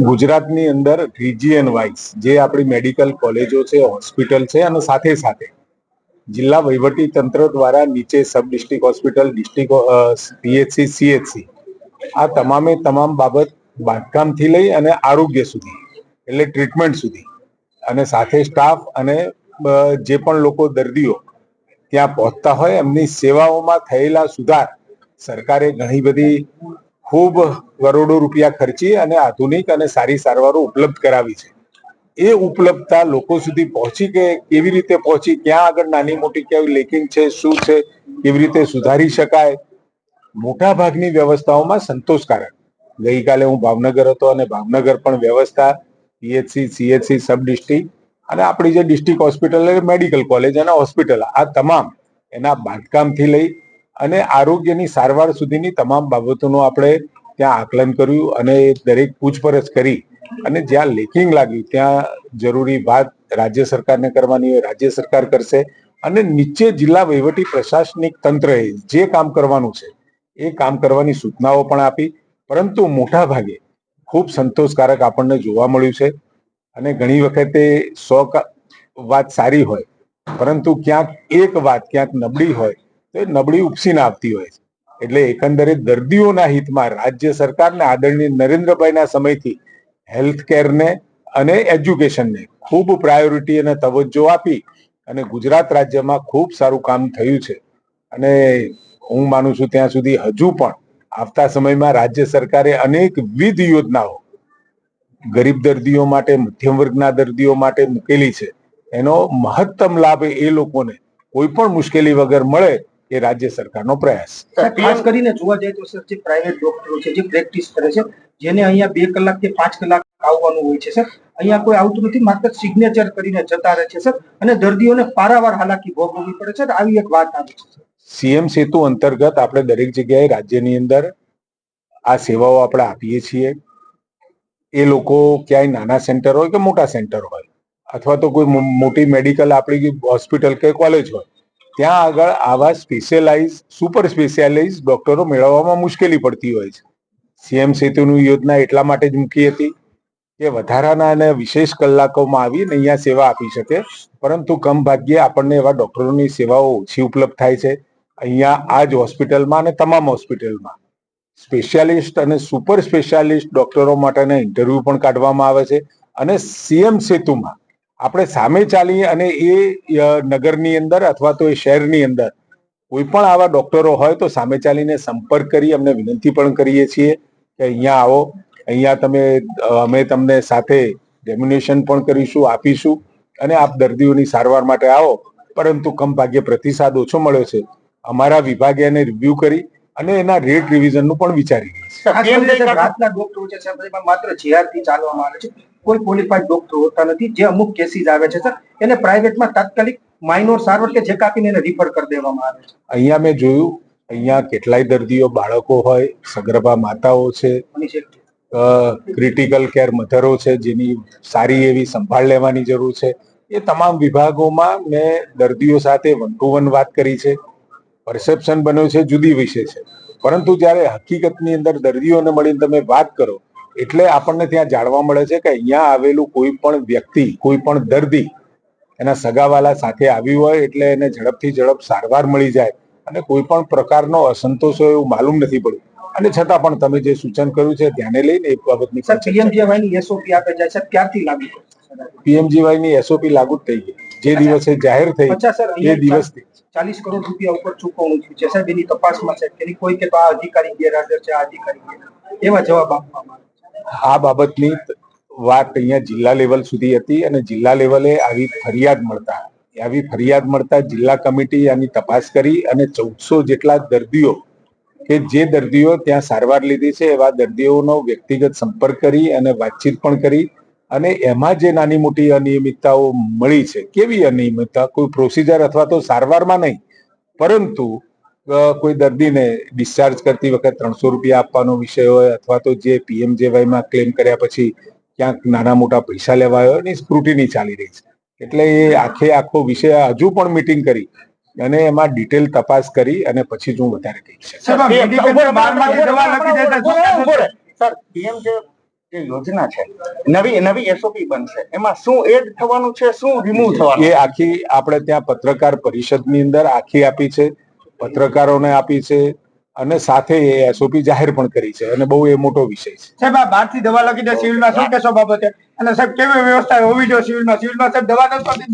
ગુજરાતની અંદર three G and vice જે આપણી મેડિકલ કોલેજો છે હોસ્પિટલ છે અને સાથે સાથે જિલ્લા વહીવટી તંત્ર દ્વારા નીચે sub district hospital district PHC CHC આ તમામે તમામ બાબત બાંધકામથી લઈ અને આરોગ્ય સુધી એટલે ટ્રીટમેન્ટ સુધી અને સાથે સ્ટાફ અને જે પણ લોકો દર્દીઓ ત્યાં પહોંચતા હોય એમની સેવાઓમાં થયેલા સુધાર સરકારે ઘણી બધી ખૂબ કરોડો રૂપિયા ખર્ચી અને આધુનિક અને સારી સારવારો ઉપલબ્ધ કરાવી છે. એ ઉપલબ્ધતા લોકો સુધી પહોંચી કે કેવી રીતે પહોંચી, ક્યાં આગળ નાની મોટી કેવી લેકિંગ છે, શું છે, કેવી રીતે સુધારી શકાય, મોટા ભાગની વ્યવસ્થાઓમાં સંતોષકારક. ગઈકાલે હું ભાવનગર હતો અને ભાવનગર પણ વ્યવસ્થા, પીએચસી, સીએચસી, સબ ડિસ્ટ્રિક્ટ અને આપણી જે ડિસ્ટ્રિક્ટ હોસ્પિટલ મેડિકલ કોલેજ અને હોસ્પિટલ, આ તમામ એના બાંધકામથી લઈ અને આરોગ્યની સારવાર સુધીની તમામ બાબતોનું આપણે ત્યાં આકલન કર્યું અને દરેક પૂછપરછ કરી અને જ્યાં લેકિંગ લાગ્યું, ત્યાં જરૂરી વાત રાજ્ય સરકારને કરવાની હોય, રાજ્ય સરકાર કરશે અને નીચે જિલ્લા વહીવટી પ્રશાસનિક તંત્રએ જે કામ કરવાનું છે, એ કામ કરવાની સૂચનાઓ પણ આપી. પરંતુ મોટા ભાગે ખૂબ સંતોષકારક આપણને જોવા મળ્યું છે અને ઘણી વખતે સો વાત સારી હોય, પરંતુ ક્યાંક એક વાત ક્યાંક નબળી હોય તો એ નબળી ઉપસીને આપતી હોય છે. એટલે એકંદરે દર્દીઓના હિતમાં રાજ્ય સરકારને આદરણીય નરેન્દ્રભાઈના સમયથી હેલ્થ કેરને અને એજ્યુકેશનને ખૂબ પ્રાયોરિટી અને તવજ્જો આપી અને ગુજરાત રાજ્યમાં ખૂબ સારું કામ થયું છે. અને હું માનું છું ત્યાં સુધી હજુ પણ આવતા સમયમાં રાજ્ય સરકારે અનેકવિધ યોજનાઓ ગરીબ દર્દીઓ માટે, મધ્યમ વર્ગના દર્દીઓ માટે મૂકેલી છે. એનો મહત્તમ લાભ એ લોકોને કોઈ પણ મુશ્કેલી વગર મળે એ રાજ્ય સરકારનો પ્રયાસ. ખાસ કરીને જોવા જાય તો સર જે પ્રાઇવેટ ડોક્ટરો છે જે પ્રેક્ટિસ કરે છે જેને અહીંયા બે કલાક કે પાંચ કલાક આવવાનું હોય છે સર અહીંયા કોઈ આવતું નથી માત્ર સિગ્નેચર કરીને જતા રહે છે સર અને દર્દીઓને પારાવાર હાલાકી ભોગવવી પડે છે આવી એક વાત આવે છે સીએમ સેતુ અંતર્ગત આપણે દરેક જગ્યાએ રાજ્યની અંદર આ સેવાઓ આપણે આપીએ છીએ. એ લોકો ક્યાંય નાના સેન્ટર હોય કે મોટા સેન્ટર હોય અથવા તો કોઈ મોટી મેડિકલ આપણી હોસ્પિટલ કે કોલેજ હોય ત્યાં આગળ આવા સ્પેશિયલાઇઝ સુપર સ્પેશિયાલાઇઝ ડોક્ટરો મેળવવામાં મુશ્કેલી પડતી હોય છે. સીએમ સેતુની યોજના એટલા માટે જ મૂકી હતી કે વધારાના અને વિશેષ કલાકોમાં આવીને અહીંયા સેવા આપી શકે, પરંતુ કમ ભાગ્યે આપણને એવા ડોક્ટરોની સેવાઓ ઓછી ઉપલબ્ધ થાય છે. અહીંયા આ જ હોસ્પિટલમાં અને તમામ હોસ્પિટલમાં. સ્પેશિયાલિસ્ટ અને સુપર સ્પેશિયાલિસ્ટ ડોક્ટરો માટેના ઇન્ટરવ્યુ પણ કાઢવામાં આવે છે અને સીએમ સેતુમાં આપણે સામે ચાલી અને એ નગરની અંદર અથવા તો એ શહેરની અંદર કોઈ પણ આવા ડોક્ટરો હોય તો સામે ચાલીને સંપર્ક કરી અમને વિનંતી પણ કરીએ છીએ કે અહીંયા આવો. અહીંયા તમે અમે તમને સાથે ડેમ્યુનેશન પણ કરીશું, આપીશું અને આપ દર્દીઓની સારવાર માટે આવો. પરંતુ કમ ભાગ્ય પ્રતિસાદ ઓછો મળ્યો છે. અમારા વિભાગે એને રિવ્યુ કરી અને એના રેટ રિવિઝનનું પણ વિચારી છે. સર રાતના ડોક્ટરો છે સર એમાં માત્ર જીઆરથી ચાલવામાં આવે છે. કોઈ ક્વોલિફાઈડ ડોક્ટર હોતા નથી જે અમુક કેસીસ આવે છે સર એને પ્રાઇવેટમાં તાત્કાલિક માઇનોર સારવાર કે જે કાપીને એને રિફર કરી દેવામાં આવે છે. અહીંયા મેં જોયું અહીંયા કેટલાય દર્દીઓ બાળકો હોય સગર્ભા માતાઓ છે ક્રિટિકલ કેર મધરો છે જેની સારી એવી સંભાળ લેવાની જરૂર છે. એ તમામ વિભાગોમાં મેં દર્દીઓ સાથે વન ટુ વન વાત કરી છે. પરસેપ્શન બન્યો છે જુદી વિશે છે. પરંતુ જ્યારે હકીકતની અંદર દર્દીઓને મળીને તમે વાત કરો એટલે આપણને ત્યાં જાણવા મળે છે કે અહીંયા આવેલું કોઈ પણ વ્યક્તિ કોઈ પણ દર્દી એના સગાવાલા સાથે આવ્યું હોય એટલે એને ઝડપથી ઝડપ સારવાર મળી જાય અને કોઈ પણ પ્રકારનો અસંતોષ હોય એવું માલુમ નથી પડ્યું અને છતાં પણ તમે જે સૂચન કર્યું છે ધ્યાને લઈને એ બાબતની પીએમજીવાયની એસઓપી આપે જાય છે ક્યારથી લાગુ પીએમજીવાયની એસઓપી લાગુ જ થઈ ગઈ. જે દિવસે જાહેર થઈ એ દિવસથી. ચાલીસ કરોડ રૂપિયા ઉપર ચૂકવણું થયું છે. સાહેબ એની તપાસમાં છે કે કોઈ કે આ અધિકારી ગેરહાજર છે આ અધિકારી એવા જવાબ આપવામાં આવે આ બાબતની વાત અહીંયા જિલ્લા લેવલ સુધી હતી અને જિલ્લા લેવલે આવી ફરિયાદ મળતા આવી ફરિયાદ મળતા જિલ્લા કમિટી આની તપાસ કરી અને ચૌદસો જેટલા દર્દીઓ કે જે દર્દીઓ ત્યાં સારવાર લીધી છે એવા દર્દીઓનો વ્યક્તિગત સંપર્ક કરી અને વાતચીત પણ કરી. અને એમાં જે નાની મોટી અનિયમિતતાઓ મળી છે કેવી અનિયમિતતા? કોઈ પ્રોસિજર અથવા તો સારવારમાં નહીં પરંતુ કોઈ દર્દીને ડિસ્ચાર્જ કરતી વખત ત્રણસો રૂપિયા આપવાનો વિષય હોય અથવા તો જે પીએમજેવાયમાં ક્લેમ કર્યા પછી ક્યાંક નાના મોટા પૈસા લેવાયો એની સ્ક્રુટિની ચાલી રહી છે. એટલે એ આખે આખો વિષય હજુ પણ મીટિંગ કરી અને એમાં ડિટેલ તપાસ કરી અને પછી જ હું વધારે કહીશ. સર પીએમ જે જે યોજના છે. નવી નવી એસઓપી બનશે. એમાં શું એડ થવાનું છે શું રિમૂવ થવાનું? એ આખી આપણે ત્યાં પત્રકાર પરિષદની અંદર આખી આપી છે પત્રકારોને આપી છે અને સાથે એ એસઓપી જાહેર પણ કરી છે અને બહુ એ મોટો વિષય છે. સાહેબ આ બહારથી દવા લખી દે સિવિલમાં શું કહેશો બાબતે? અને સાહેબ કેવી વ્યવસ્થા હોવી જોઈએ સિવિલમાં? સિવિલમાં સાહેબ દવા નથી